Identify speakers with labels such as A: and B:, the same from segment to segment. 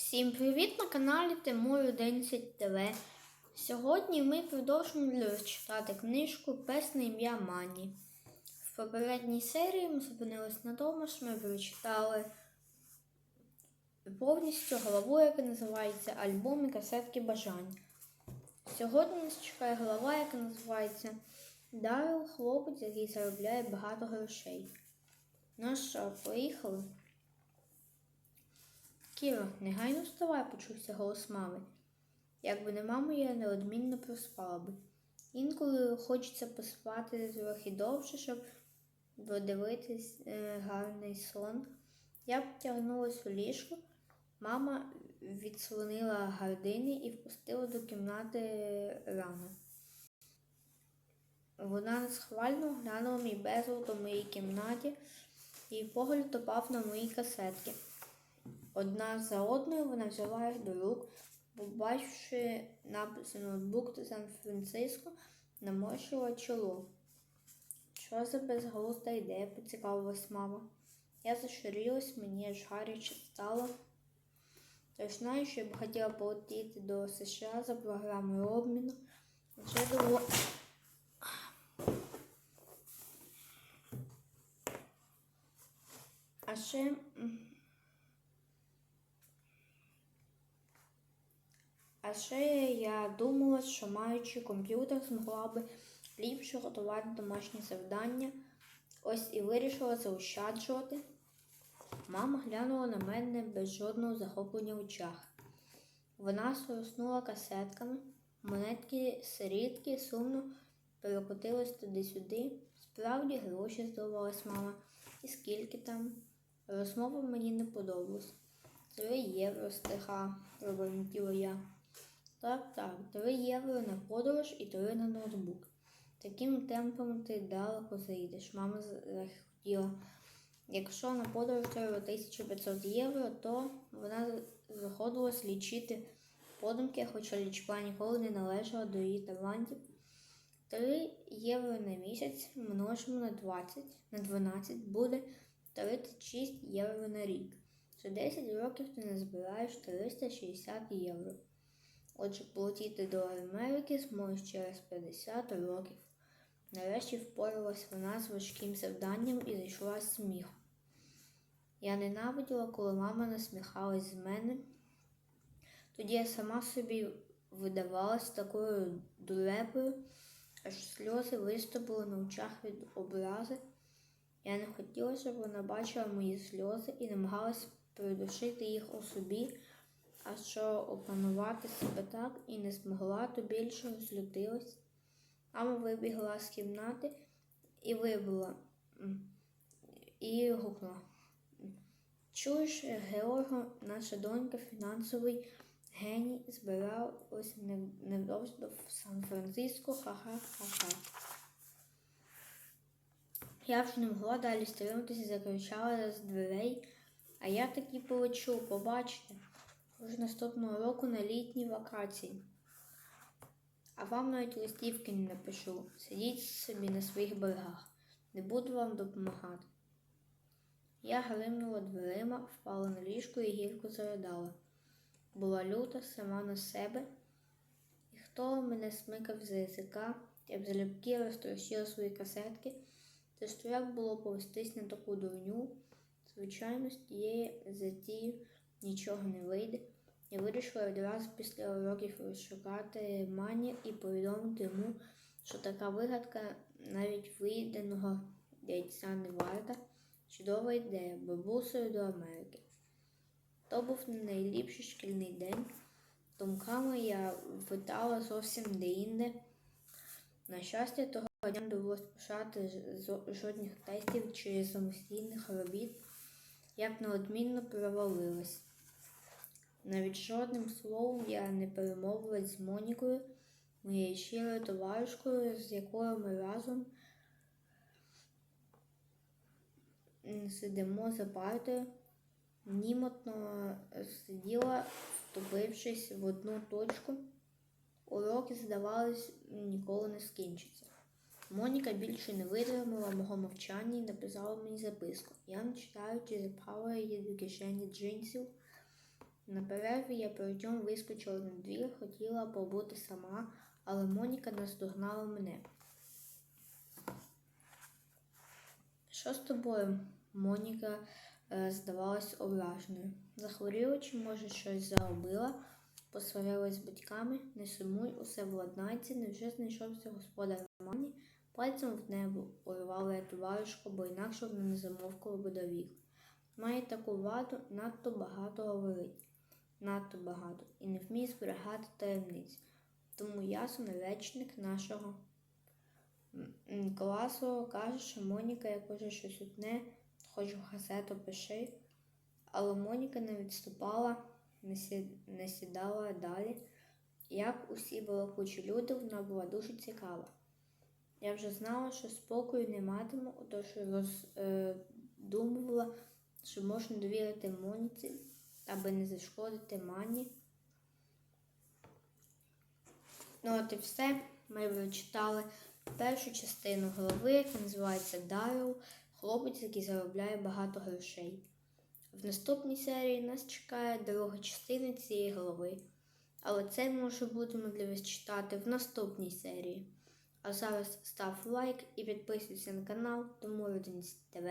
A: Всім привіт на каналі Тимур 11 ТВ. Сьогодні ми продовжуємо читати книжку Пес на ім'я Мані. В попередній серії ми зупинились на тому, що ми прочитали повністю главу, яка називається Альбом і касетки бажань. Сьогодні нас чекає глава, яка називається Дарил хлопець, який заробляє багато грошей. Ну що, поїхали? Кіро, негайно вставай, почувся голос мами. Якби не мама, я неодмінно проспала би. Інколи хочеться поспати трохи довше, щоб додивитись е, гарний сон. Я потягнулась у ліжко. Мама відслонила гардини і впустила до кімнати рано. Вона несхвально глянула мій безлад у моїй кімнаті і погляд опав на мої касетки. Одна за одною вона взяла їх до рук, побачивши напис ноутбук Сан-Франциско, наморщила чоло. Що за безглузда ідея, поцікавилась мама. Я зашарілась, мені аж гаряче стало. Тож знаю, що я б хотіла полетіти до США за програмою обміну. Вже довго... А ще. А ще я думала, що маючи комп'ютер, змогла би ліпше готувати домашні завдання. Ось і вирішила заощаджувати. Мама глянула на мене без жодного захоплення в очах. Вона сороснула касетками, монетки сирітки сумно перекотились туди-сюди. Справді гроші здавалась мама. І скільки там? Розмова мені не подобалась. Три євро стиха, пробормотіла я. Так, так, 3 євро на подорож і 3 на ноутбук. Таким темпом ти далеко заїдеш. Мама захотіла. Якщо на подорож треба 1500 євро, то вона заходилась лічити подумки, хоча лічба ніколи не належала до її талантів. 3 євро на місяць множимо на 20, на 12 буде 36 євро на рік. За 10 років ти назбираєш 360 євро. Отже, полетіти до Америки зможеш через 50 років. Нарешті впоралась вона з важким завданням і зайшла з сміху. Я ненавиділа, коли мама насміхалась з мене. Тоді я сама собі видавалась такою дурепою, аж сльози виступили на очах від образи. Я не хотіла, щоб вона бачила мої сльози і намагалась придушити їх у собі. А що опанувати себе так і не змогла, то більше розлютилась. Мама вибігла з кімнати і вибила і гукнула. Чуєш, Георго, наша донька, фінансовий геній, збиралась невдовзі до Сан-Франциско, ха-ха-ха-ха. Я вже не могла далі стриматися, закричала з дверей, а я таки полечу, побачите. Вже наступного року на літні вакації. А вам навіть листівки не напишу. Сидіть собі на своїх берегах. Не буду вам допомагати. Я гримнула дверима, впала на ліжко і гірко заридала. Була люта сама на себе, і хто мене смикав за язика, я б залюбки розтрощила свої касетки, це ж як було повестись на таку дурню. Звичайно, з тієї затії нічого не вийде. Я вирішила одразу після уроків розшукати мані і повідомити йому, що така вигадка навіть виїденого яйця не варта. Чудова ідея бабусею до Америки. То був не найліпший шкільний день. Думками я витала зовсім де-інде. На щастя, того дня довелося пишати жодних тестів чи самостійних робіт. Я б неодмінно провалилась. Навіть жодним словом я не перемовилась з Монікою, моєю щирою товаришкою, з якою ми разом сидимо за партою, німотно сиділа, втупившись в одну точку. Уроки, здавалось, ніколи не скінчаться. Моніка більше не витримала мого мовчання і написала мені записку. Я не читаючи запхала її до кишені джинсів. На перерві я протягом вискочила на двір, хотіла побути сама, але Моніка наздогнала мене. Що з тобою? Моніка е, здавалась ображеною. Захворіла чи, може, щось заробила? Посварилась з батьками, не сумуй, усе владнається, невже знайшовся господар Мані? Пальцем в небо урвала я товаришку, бо інакше вона не замовкала би довік. Має таку ваду, надто багато говорить, надто багато, і не вміє зберігати таємниць. Тому ясен речник нашого класу каже, що Моніка, як уже щось утне, хоч газету пиши. Але Моніка не відступала, не, сі... не сідала далі. Як усі балакучі люди, вона була дуже цікава. Я вже знала, що спокою не матиму, отож роздумувала, що можна довірити Моніці, аби не зашкодити мані. Ну от і все. Ми прочитали першу частину голови, яка називається Даррел, хлопець, який заробляє багато грошей. В наступній серії нас чекає друга частина цієї голови. Але це ми вже будемо для вас читати в наступній серії. А зараз став лайк і підписуйся на канал Тому Родинці ТВ.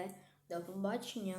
A: До побачення!